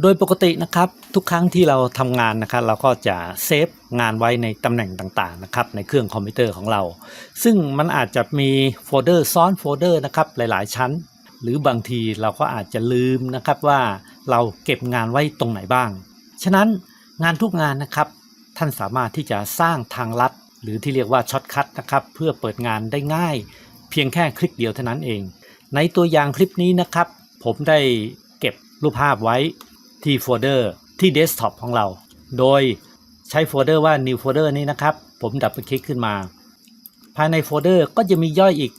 โดยปกตินะครับทุกครั้งที่เราทำงานนะครับเราก็จะเซฟงานไว้ในตำแหน่งต่างๆนะครับในเครื่องคอมพิวเตอร์ของเรา ซึ่งมันอาจจะมีโฟลเดอร์ซ้อนโฟลเดอร์นะครับหลายๆ ชั้น หรือบางทีเราก็อาจจะลืมนะครับว่าเราเก็บงานไว้ตรงไหนบ้าง ฉะนั้นงานทุกงานนะครับท่านสามารถที่จะสร้างทางลัด หรือที่เรียกว่าช็อตคัทนะครับเพื่อเปิดงานได้ง่าย เพียงแค่คลิกเดียวเท่านั้นเอง ในตัวอย่างคลิปนี้นะครับ ผมได้เก็บรูปภาพไว้ ที่โฟลเดอร์ที่เดสก์ท็อปของเรา โดยใช้โฟลเดอร์ว่า new folder นี้นะครับ ผมดับเบิลคลิกขึ้นมา ภายในโฟลเดอร์ก็จะมีย่อยอีก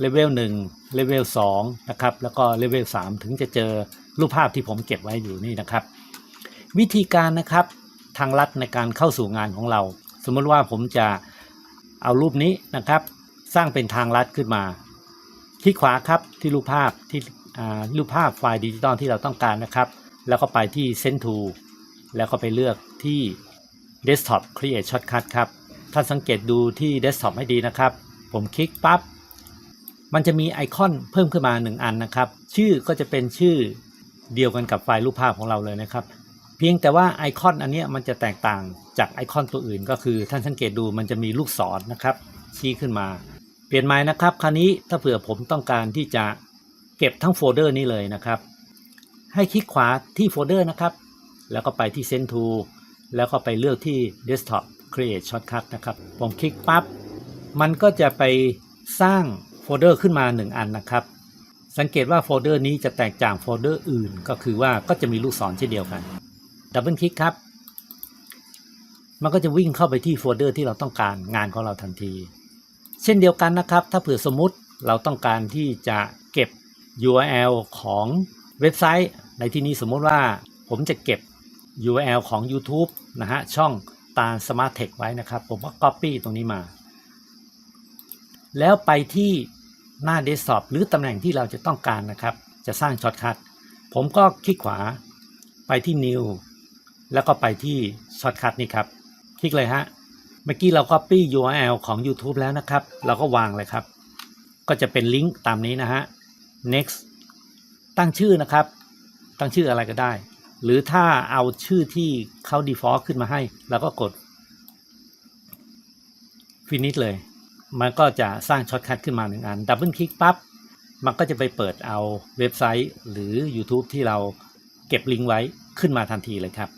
เลเวล1เลเวล2นะครับ แล้วก็เลเวล3ถึงจะเจอรูปภาพที่ผมเก็บไว้อยู่นี่นะครับ วิธีการนะครับทางลัดในการเข้าสู่งานของเรา สมมติว่าผมจะเอารูปนี้นะครับ สร้างเป็นทางลัดขึ้นมา คลิกขวาครับที่รูปภาพที่รูปภาพไฟล์ดิจิตอลที่เราต้องการนะครับ แล้วก็ไปที่ Send to แล้วก็ไปเลือกที่ Desktop Create Shortcut ครับ ท่านสังเกตดูที่ Desktop ให้ดีนะครับ ผมคลิกปั๊บ มันจะมีไอคอนเพิ่มขึ้นมา 1 อันนะครับ ชื่อก็จะเป็นชื่อเดียวกันกับไฟล์รูปภาพของเราเลยนะครับ เพียงแต่ว่าไอคอนอันนี้มันจะแตกต่างจากไอคอนตัวอื่น ก็คือท่านสังเกตดูมันจะมีลูกศรนะครับ ชี้ขึ้นมา เปลี่ยนไม้นะครับ คราวนี้ถ้าเผื่อผมต้องการที่จะเก็บทั้งโฟลเดอร์นี้เลยนะครับ ให้คลิกขวาที่โฟลเดอร์นะครับ แล้วก็ไปที่ Send to แล้วก็ไปเลือกที่ Desktop Create Shortcut นะครับ ผมคลิกปั๊บ มันก็จะไปสร้างโฟลเดอร์ขึ้นมา 1 อันนะครับ สังเกตว่าโฟลเดอร์นี้จะแตกต่างโฟลเดอร์อื่น ก็คือว่าก็จะมีลูกศรเช่นเดียวกัน ดับเบิลคลิกครับ มันก็จะวิ่งเข้าไปที่โฟลเดอร์ที่เราต้องการงานของเราทันที เช่นเดียวกันนะครับ ถ้าเผื่อสมมุติเราต้องการที่จะเก็บ URL ของ เว็บไซต์ในที่นี้สมมติว่าผมจะเก็บ URL ของ YouTube นะฮะ ช่องตาล Smart Tech ไว้นะครับ ผมก็ Copy ตรงนี้มา แล้วไปที่หน้าเดสก์ท็อปหรือตำแหน่งที่เราจะต้องการนะครับ จะสร้างช็อตคัทผมก็คลิกขวาไปที่ New แล้วก็ไปที่ช็อตคัทนี่ครับ คลิกเลยฮะ เมื่อกี้เรา Copy URL ของ YouTube แล้วนะครับ เราก็วางเลยครับ ก็จะเป็นลิงก์ตามนี้นะฮะ next ตั้งชื่อนะครับ ตั้งชื่ออะไรก็ได้ หรือถ้าเอาชื่อที่เขา default ขึ้นมาให้เราก็กด finish เลย มันก็จะสร้างช็อตคัทขึ้นมาหนึ่งอันดับเบิลคลิกปั๊บมันก็จะไปเปิดเอาเว็บไซต์ หรือ YouTube ที่เราเก็บลิงก์ไว้ขึ้นมาทันทีเลยครับ